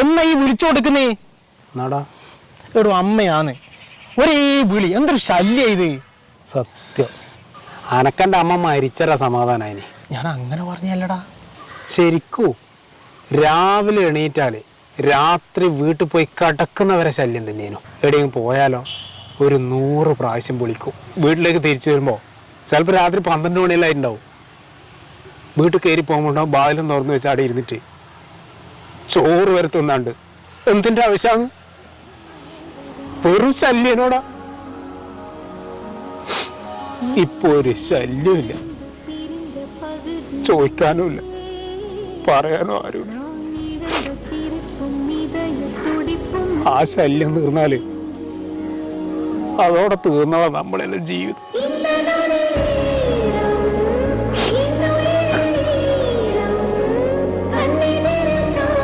എന്നാ ഈ വിളിച്ചു കൊടുക്കുന്നേ? നാടാ. എടോ അമ്മയാന്ന് ഒരേ വിളി. എന്തൊരു ശല്യ ഇത്? സത്യം. അനക്കന്റെ അമ്മ മരിച്ചരാ സമാധാനായി ഞാൻ അങ്ങനെ പറഞ്ഞല്ലടാ. ശരിക്കൂ രാവിലെ എണീറ്റാൽ രാത്രി വീട്ടിൽ പോയി കടക്കുന്നവരെ ശല്യം തന്നെയാണ് എവിടെയെങ്കിലും പോയാലോ ഒരു നൂറ് പ്രാവശ്യം വിളിക്കും. വീട്ടിലേക്ക് തിരിച്ചു വരുമ്പോൾ ചിലപ്പോൾ രാത്രി പന്ത്രണ്ട് മണിയെല്ലാം വീട്ടിൽ കയറി പോകുമ്പോൾ ബാലും തുറന്നു വെച്ച് അവിടെ ഇരുന്നിട്ട് ചോറ് വരെ തിന്നാണ്ട് എന്തിന്റെ ആവശ്യമാണ് വെറും ശല്യനോടാ. ഇപ്പൊ ഒരു ശല്യമില്ല ചോദിക്കാനുമില്ല. പറയാനോ ആരുമില്ല. ആ ശല്യം തീർന്നാൽ അതോടെ തീർന്നതാ നമ്മളെല്ലാം ജീവിതം.